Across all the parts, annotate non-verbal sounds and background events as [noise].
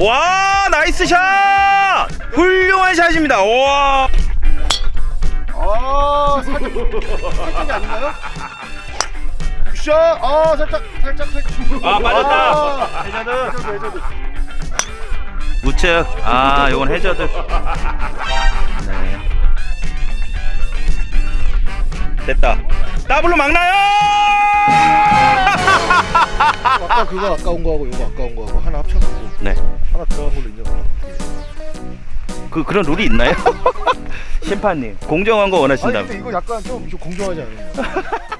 와 나이스 샷! 훌륭한 샷입니다. 와. 아 살짝 살짝이 아닌가요? 굿샷! 아 살짝 살짝 살짝. 아, 맞았다. 아, 해저드. 해저드 해저드. 우측. 아 요건 해저드. 네. 됐다. 더블로 막나요 아까 그거 아까운 거하고 이거 아까운 거하고 하나 합쳐갖고 네. 하나 들어간 걸로 인정하라 그 그런 룰이 있나요? [laughs] 심판님 공정한 거 아니 원하신다면 근데 이거 약간 좀, 좀 공정하지 않아요? [laughs]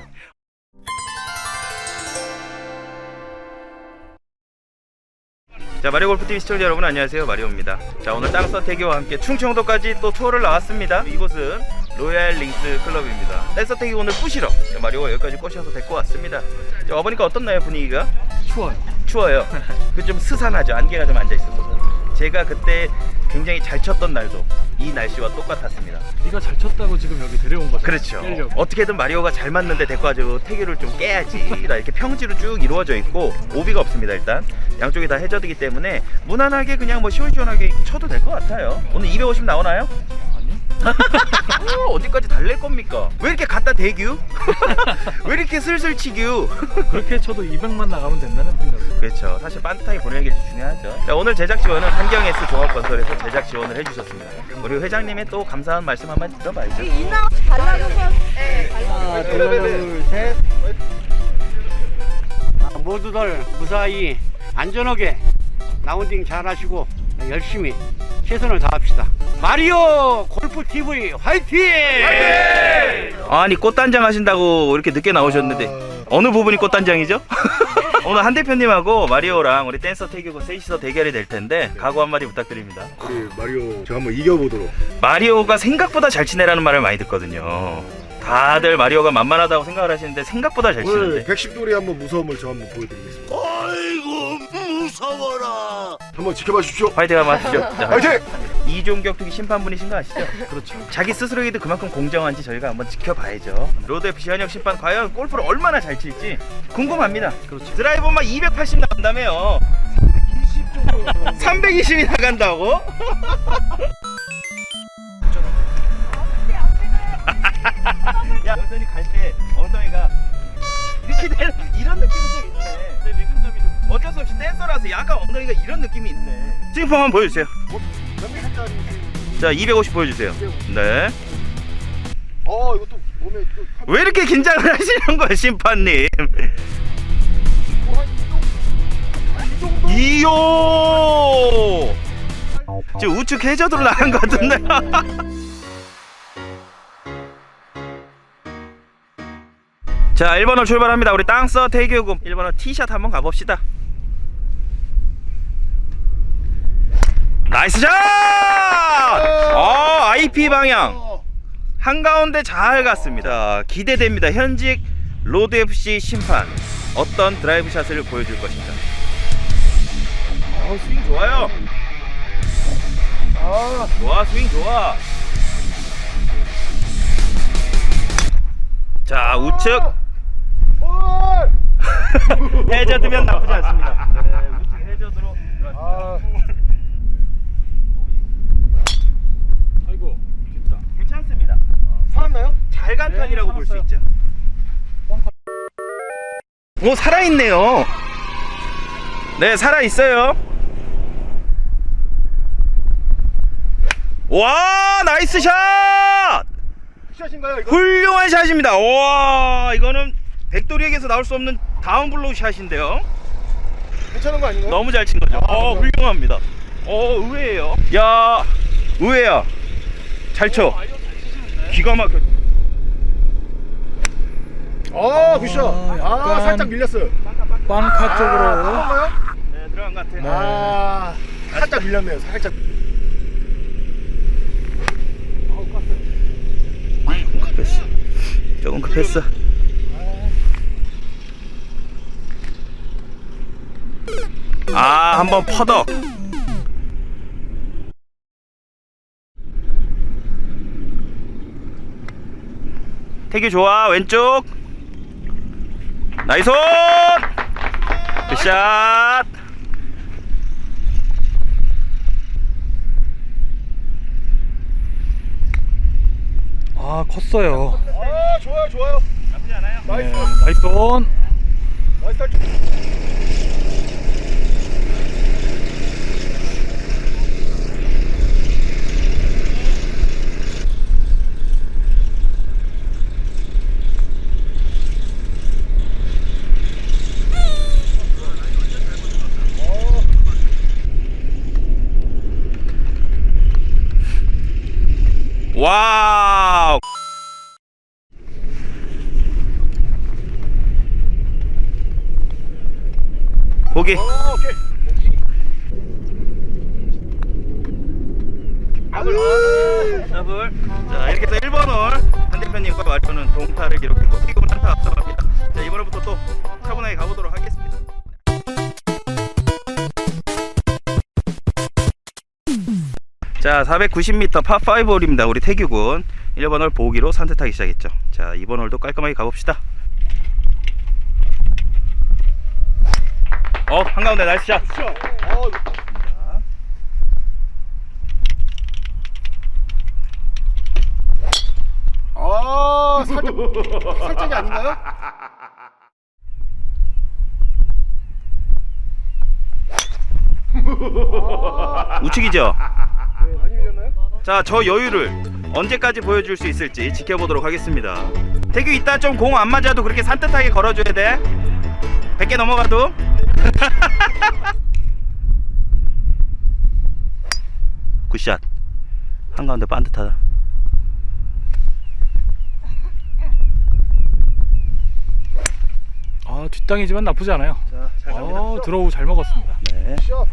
자 마리오 골프TV 시청자 여러분 안녕하세요 마리오입니다 자 오늘 땅서태기와 함께 충청도까지 또 투어를 나왔습니다 이곳은 로얄 링스 클럽입니다 땅서태기 오늘 뿌시러 자, 마리오가 여기까지 꼬셔서 데리고 왔습니다 자 와보니까 어떻나요 분위기가? 추워요. 추워요 [laughs] 그 좀 스산하죠 안개가 좀 앉아 있어서 제가 그때 굉장히 잘 쳤던 날도 이 날씨와 똑같았습니다 네가 잘 쳤다고 지금 여기 데려온 거죠. 그렇죠. 깨려고. 어떻게든 마리오가 잘 맞는데 데리고 와가지고 태교를 좀 깨야지. 나 이렇게 평지로 쭉 이루어져 있고 오비가 없습니다 일단. 양쪽이 다 해저드기 때문에 무난하게 그냥 뭐 시원시원하게 쳐도 될 것 같아요. 오늘 250 나오나요? 어, 어디까지 달랠 겁니까? 왜 이렇게 갖다 대규? [laughs] 왜 이렇게 슬슬 치규? 그렇게 쳐도 200만 나가면 된다는 생각이에요. 그렇죠. 사실 반듯하게 보내는 게 중요하죠. 자, 오늘 제작 지원은 한경S 종합건설에서 제작 지원을 해주셨습니다. 우리 회장님의 또 감사한 말씀 한번 들어봐야죠. 인나 발라줘서 네, 발라줘서 하나, 둘, 셋. 아, 모두들 무사히 안전하게 라운딩 잘 하시고 열심히 최선을 다합시다. 마리오 골프 TV 화이팅! 아니 꽃단장 하신다고 이렇게 늦게 나오셨는데 어느 부분이 꽃단장이죠? [laughs] 오늘 한 대표님하고 마리오랑 우리 댄서 태교고 셋이서 대결이 될 텐데 각오 한마디 부탁드립니다. 우리 마리오 제가 한번 이겨보도록 마리오가 생각보다 잘 치네라는 말을 많이 듣거든요. 다들 마리오가 만만하다고 생각을 하시는데 생각보다 잘 오늘 치는데 110돌이 한번 무서움을 저 한번 보여드리겠습니다 아이고 무서워라. 한번 지켜봐 주십시오 화이팅 한번 하시죠. [laughs] 자, 화이팅! 이종격 투기 심판분이신 거 아시죠? 그렇죠. 자기 스스로에게도 그만큼 공정한지 저희가 한번 지켜봐야죠. 로드 FC 현역 심판 과연 골프를 얼마나 잘 칠지 궁금합니다. 그렇죠. 드라이버만 280 나간다며요. 320이 나간다고? 야, 여전히 갈 때 엉덩이가 이렇게 되는 이런 느낌이 좀 있네. 내 리듬감이 좀 어쩔 수 없이 댄서라서 약간 엉덩이가 이런 느낌이 있네. 싱펑 한번 보여주세요. 몇 미터짜리 자, 250 보여주세요. 네. 어 이거 또 몸에 또왜 이렇게 긴장을 [laughs] 하시는 거예요, 심판님? 이요! 지금 우측 해저드로 나간 것 같은데. [laughs] 자, 1번호 출발합니다. 우리 땅서 대교금 1번호 티샷 한번 가봅시다. 나이스 샷! 어, IP 방향. 어, 한가운데 잘 갔습니다. 기대됩니다. 현직 로드 FC 심판 어떤 드라이브 샷을 보여줄 것인가. 어, 스윙 좋아요. 아 좋아, 스윙 좋아. 자, 우측 볼! [laughs] 해저드면 나쁘지 않습니다. 네, 우측 해저드로. 아 아이고 깊다. 괜찮습니다. 잘간 네, 편이라고 볼수 살았어요. 있죠. 오 살아있네요. 네 살아있어요. 와 나이스 샷! 샷인가요 이거? 훌륭한 샷입니다. 와 이거는 백돌이에게서 나올 수 없는 다운 블로우 샷인데요. 괜찮은 거 아닌가요? 너무 잘 친 거죠. 아, 어 네. 훌륭합니다. 어 의외예요. 야 의외야. 잘 쳐. 기가 막혀. 아 굿샷 아, 아 약간- 살짝 밀렸어요 빵카 쪽으로. 아, 네 들어간 것 같아요. 아 살짝 밀렸네요 살짝 급했어. 조금 급했어. 아, 한번 퍼덕. 태기 좋아, 왼쪽. 나이스 샷 아, 컸어요. 아, 좋아요, 좋아요. 나쁘지 않아요. 네, 나이스 온. 나이스 탈출. 자, 490m 파5 홀입니다. 우리 태규군 1번 홀 보기로 산뜻하게 시작했죠. 자, 2번 홀도 깔끔하게 가봅시다. 어, 한가운데 나이스 샷. 굿샷 어아 살짝 살짝이 아닌가요? 우측이죠? 자, 저 여유를 언제까지 보여줄 수 있을지 지켜보도록 하겠습니다. 태규 이따 좀 공 안 맞아도 그렇게 산뜻하게 걸어줘야 돼. 100개 넘어가도. [laughs] 굿샷. 한가운데 반듯하다. 아 뒷땅이지만 나쁘지 않아요. 자, 잘어 들어오고 잘 먹었습니다. 네. 굿샷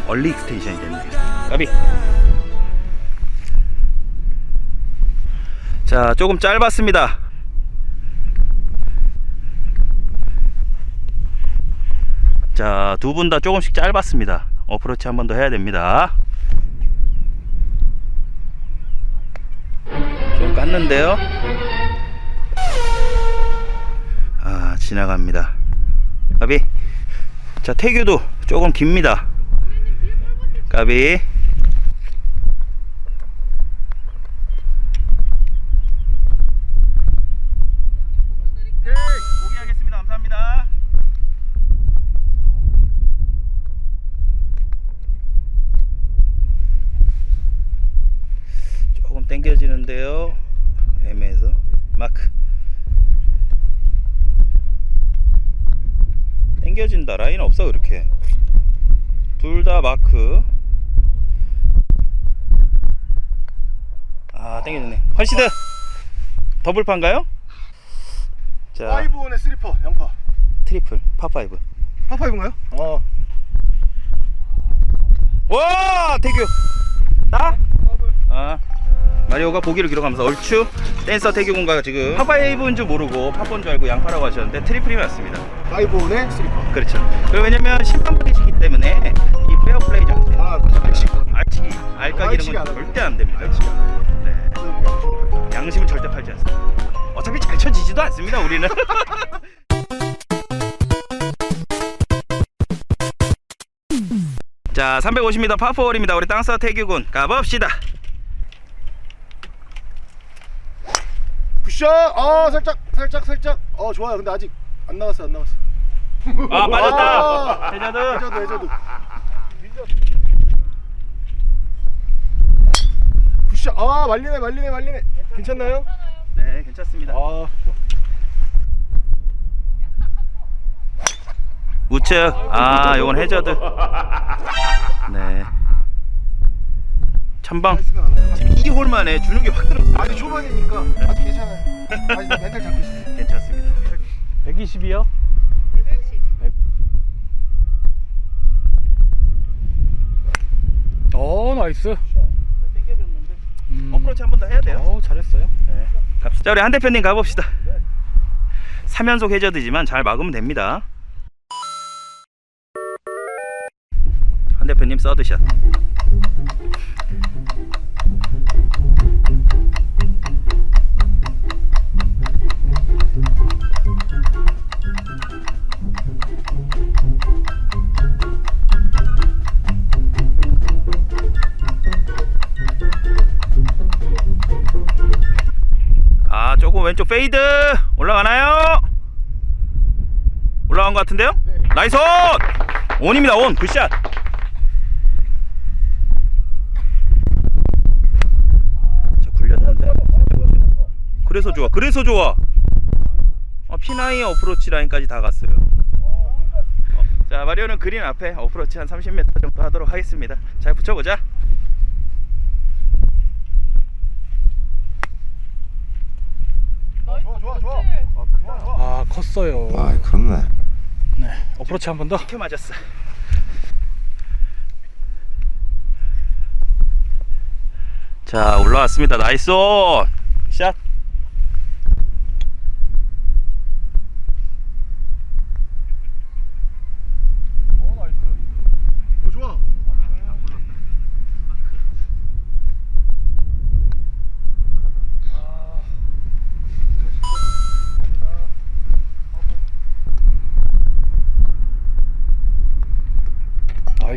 조금 얼리 익스텐션이 됐네요. 까비. 자, 조금 짧았습니다. 자, 두 분 다 조금씩 짧았습니다. 어프로치 한 번 더 해야 됩니다. 좀 깠는데요. 아, 지나갑니다. 까비. 자, 태규도 조금 깁니다. 까비. 조금 당겨지는데요. 애매해서 마크. 당겨진다. 라인 없어 그렇게. 둘 다 마크. 아 땡겨졌네. 컨시드 더블파인가요? 자 파이브원의 스리퍼 양파 트리플 파5. 파파이브인가요? 어 와 태규 나? 아 마리오가 보기를 기록하면서 얼추 댄서 태규 군가 지금 파5인 줄 모르고 파포인 줄 알고 양파라고 하셨는데 트리플이 맞습니다. 파이브원의 스리퍼 그렇죠. 그리고 왜냐면 심판분이시기 때문에 이 페어플레이 정신 아 그렇죠 알치기 알치기 알까기 알치기 이런 안 건. 절대 안 됩니다. 네. 양심은 절대 팔지 않습니다. 어차피 잘 쳐지지도 않습니다. 우리는. [laughs] 자, 350m 파4홀입니다. 우리 땅서 태규군 가봅시다. 굿샷 아 살짝 살짝 살짝 어 좋아요 근데 아직 안 나왔어 안 나왔어 아, 빠졌다. 아, 해저드. 해저드 해저드 굿샷 아 말리네 말리네 말리네 괜찮나요? 네, 괜찮습니다. 아 우측. 아, 요건 해저드. 네. 천방. 지금 2홀 만에 주는 게 확 들었어요. 아직 초반이니까 아직 괜찮아요 아직 나 멘탈 잡고 있어요 괜찮습니다. 120이요? 어 나이스. 음. 어프로치 한 번 더 해야 돼요. 어 잘했어요. 네. 갑시다. 자, 우리 한 대표님 가봅시다. 3연속 해저드지만 잘 막으면 됩니다. 한 대표님 서드샷. 왼쪽 페이드 올라가나요? 올라간 것 같은데요? 나이스 온! 온입니다 온 굿샷 자 굴렸는데. 그래서 좋아 그래서 좋아 어, 피나이 어프로치 라인까지 다 갔어요 어, 자 마리오는 그린 앞에 어프로치 한 30m 정도 하도록 하겠습니다 잘 붙여보자 좋 아 컸어요. 아 그렇네. 네. 어프로치 한 번 더. 이렇게 맞았어 자 올라왔습니다 나이스 온! 샷 어, 좋아.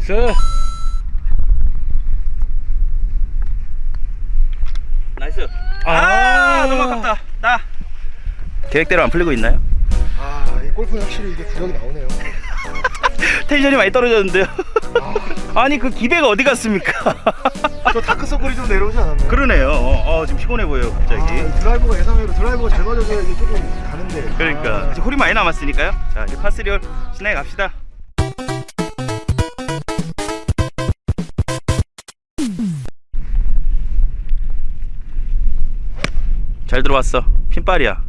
나이스. 나이스 아, 아. 너무 아깝다 나 계획대로 안 풀리고 있나요? 아, 이 골프는 확실히 이게 구력이 나오네요. [laughs] 텐션이 많이 떨어졌는데요 아니 그 기배가 어디 갔습니까? [laughs] 저 다크서클이 좀 내려오지 않았나요? 그러네요 어, 어, 지금 피곤해 보여요 갑자기 아, 이 드라이버가 예상외로 드라이버가 잘 맞아서 이게 조금 가는데. 그러니까 아, 이제 홀이 많이 남았으니까요 자 이제 파스리올 진행해 갑시다 들어왔어 핀발이야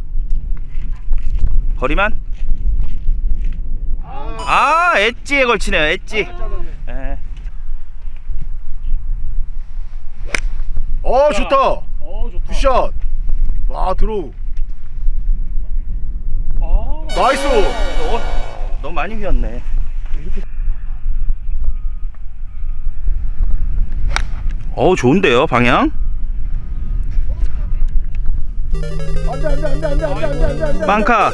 거리만 아 엣지에 걸치네요 엣지 예. 어 좋다. 어 좋다. 굿샷. 와 드로우. 아. 나이스. 어, 너무 많이 휘었네 어우 좋은데요 방향 안돼 안돼 안돼 안돼 안돼 안돼 안돼 안돼. 빵카.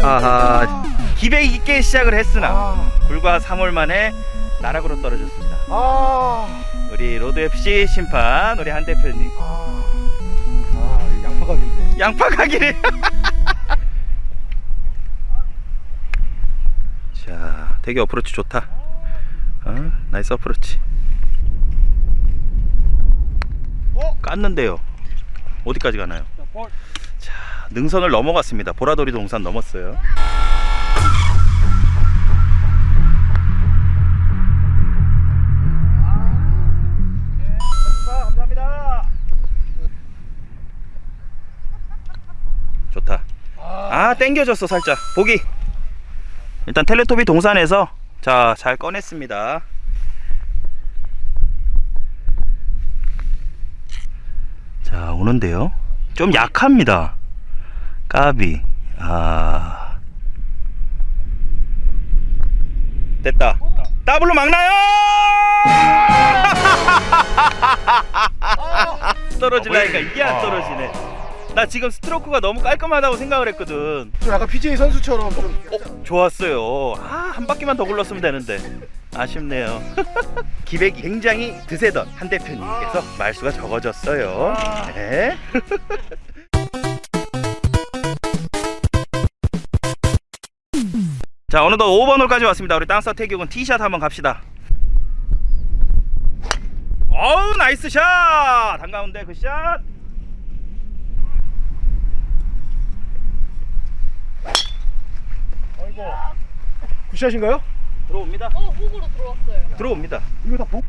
하하. 기백 있게 시작을 했으나 아, 불과 3월 만에 나락으로 떨어졌습니다. 아, 우리 로드 FC 심판 우리 한 대표님. 아, 아, 이 양파가 길네. 양파 가기를 자 되게 어프로치 좋다. 어, 나이스 어프로치. 어? 깠는데요 어디까지 가나요? 볼. 자 능선을 넘어갔습니다. 보라돌이 동산 넘었어요. 감사합니다. 좋다. 아 땡겨졌어 살짝. 보기. 일단 텔레토비 동산에서 자 잘 꺼냈습니다 자 오는데요. 좀 약합니다. 까비. 아. 됐다. 더블로 막나요? [laughs] 떨어질라니까 이게 안 떨어지네 나 지금 스트로크가 너무 깔끔하다고 생각을 했거든 좀 약간 PGA 선수처럼 좀. 어, 좋았어요. 아, 한 바퀴만 더 굴렀으면 되는데. 아쉽네요. [laughs] 기백이 굉장히 드세던 한 대표님께서 말수가 적어졌어요. 네. [laughs] 자, 어느덧 5번 홀까지 왔습니다. 우리 땅서 태격은 티샷 한번 갑시다. 어우, 나이스 샷! 한가운데 그 샷! 아이고. 굿샷인가요? 들어옵니다. 어, 훅으로 들어왔어요. 들어옵니다. 이거 다 보.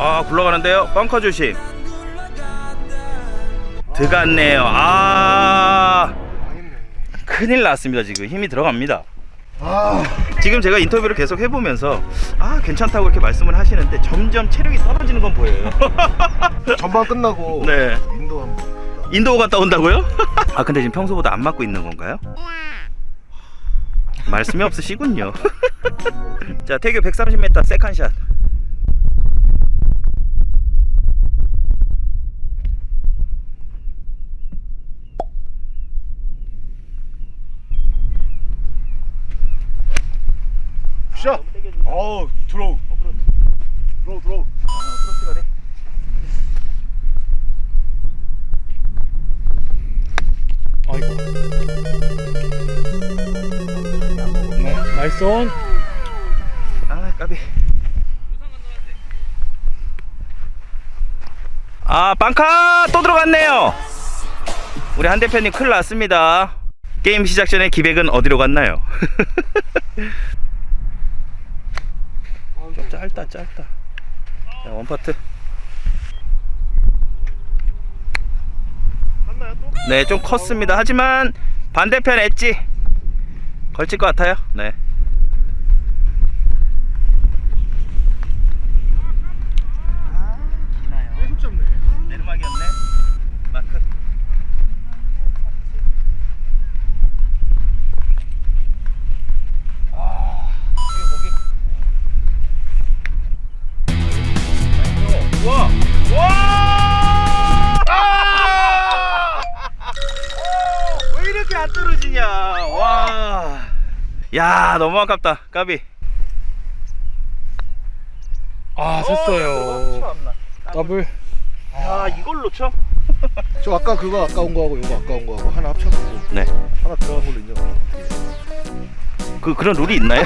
아 굴러가는데요 벙커 조심 들어갔네요 아. 큰일 났습니다 지금 힘이 들어갑니다 아, 지금 제가 인터뷰를 계속 해보면서 아 괜찮다고 이렇게 말씀을 하시는데 점점 체력이 떨어지는 건 보여요 전반 끝나고. [laughs] 네 인도 한번. 인도 갔다 온다고요? [laughs] 아 근데 지금 평소보다 안 맞고 있는 건가요? 말씀이 없으시군요 [laughs] 자 태교 130m 세컨샷 굿샷. 어우, 드로우. 드로우, 드로우. 아, 온. 아 까비 아 빵카 또 들어갔네요. 우리 한 대표님 큰일 났습니다. 게임 시작 전에 기백은 어디로 갔나요? [laughs] 좀 짧다 짧다. 자 원파트. 네 좀 컸습니다. 하지만 반대편 엣지 걸칠 것 같아요. 네 야, 너무 아깝다, 까비. 아, 샜어요. 더블. 야, 이걸로 쳐? [laughs] 저 아까 그거 아까운 거하고 이거 아까운 거하고 하나 합쳐갖고 네. 하나 들어간 걸로 인정. 그 그런 룰이 있나요?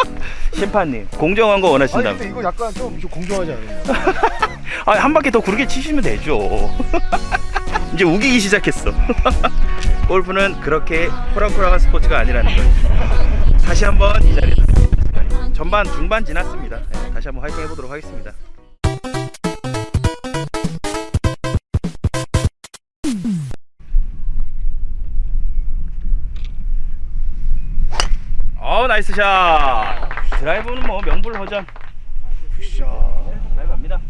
[laughs] 심판님 공정한 거 아니 원하신다면 근데 이거 약간 좀, 좀 공정하지? 아, [laughs] 한 바퀴 더 구르게 치시면 되죠. 이제 우기기 시작했어. 골프는 그렇게 호락호락한 스포츠가 아니라는 걸. 다시 한번 이 자리에서 전반 중반 지났습니다. 네, 다시 한번 화이팅 해보도록 하겠습니다. 어 나이스 샷. 드라이브는 뭐 명불허전. 잘 갑니다.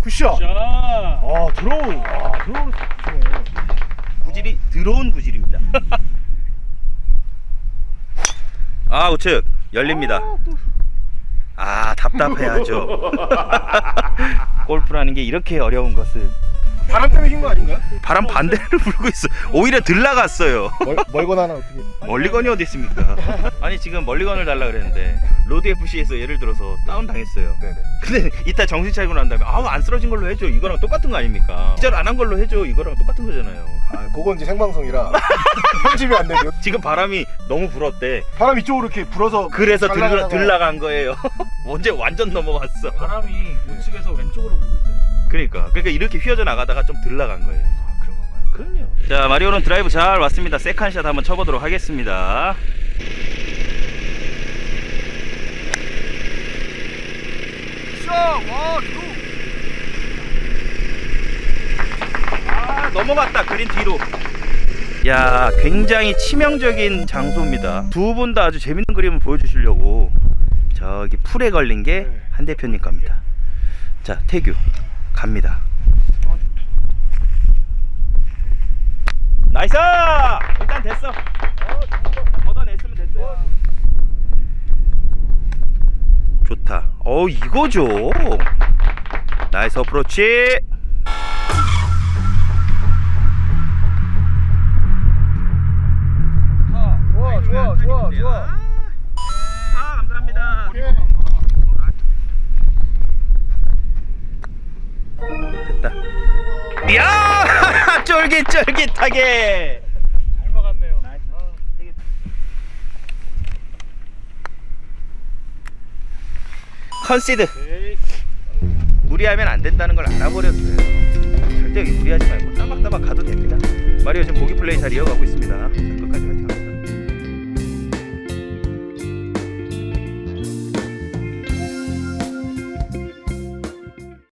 굿샷. 자. 아 들어오는. 아. 스포츠네. 구질이 들어온 구질입니다. [laughs] 아 우측 열립니다. 아 답답해하죠. [laughs] [laughs] 골프라는 게 이렇게 어려운 것을 바람 때문에 흰거 아닌가요? 바람 반대로 [laughs] 불고 있어. 오히려 들 나갔어요. 멀, 멀거나 하나 어떻게? 멀리건이 어디 있습니까? [laughs] 아니 지금 멀리건을 달라 그랬는데 로드 FC에서 예를 들어서 다운 당했어요. 네네. 근데 이따 정신 차리고 난 다음에 아우 안 쓰러진 걸로 해줘 이거랑 똑같은 거 아닙니까? 기절 안한 걸로 해줘 이거랑 똑같은 거잖아요. 아 그건 이제 생방송이라 [laughs] 편집이 안 되죠. 지금 바람이 너무 불었대. 바람 이쪽으로 이렇게 불어서 그래서 들, 날아가다가- 들나간 거예요. 언제 완전 넘어갔어. 바람이 우측에서 왼 그러니까 그러니까 이렇게 휘어져 나가다가 좀 들나간 거예요. 아 그런 건가요? 그럼요. 자 마리오는 드라이브 잘 왔습니다. 세컨샷 한번 쳐보도록 하겠습니다. 와. 아 넘어갔다 그린 뒤로. 야 굉장히 치명적인 장소입니다. 두 분 다 아주 재밌는 그림을 보여주시려고 저기 풀에 걸린 게 네. 한 대표님 겁니다. 자 태규 갑니다. 나이스! 일단 됐어. 걷어냈으면 됐어요. 좋다. 어 이거죠. 나이스 어프로치. 좋아 좋아 좋아 좋아. 아 감사합니다. 야 [laughs] 쫄깃쫄깃하게. 잘 막았네요. 컨시드 오케이. 무리하면 안 된다는 걸 알아버렸어요. 절대 무리하지 말고 따박따박 가도 됩니다. 마리오 지금 보기 플레이 잘 이어가고 있습니다. 자, 끝까지 화이팅.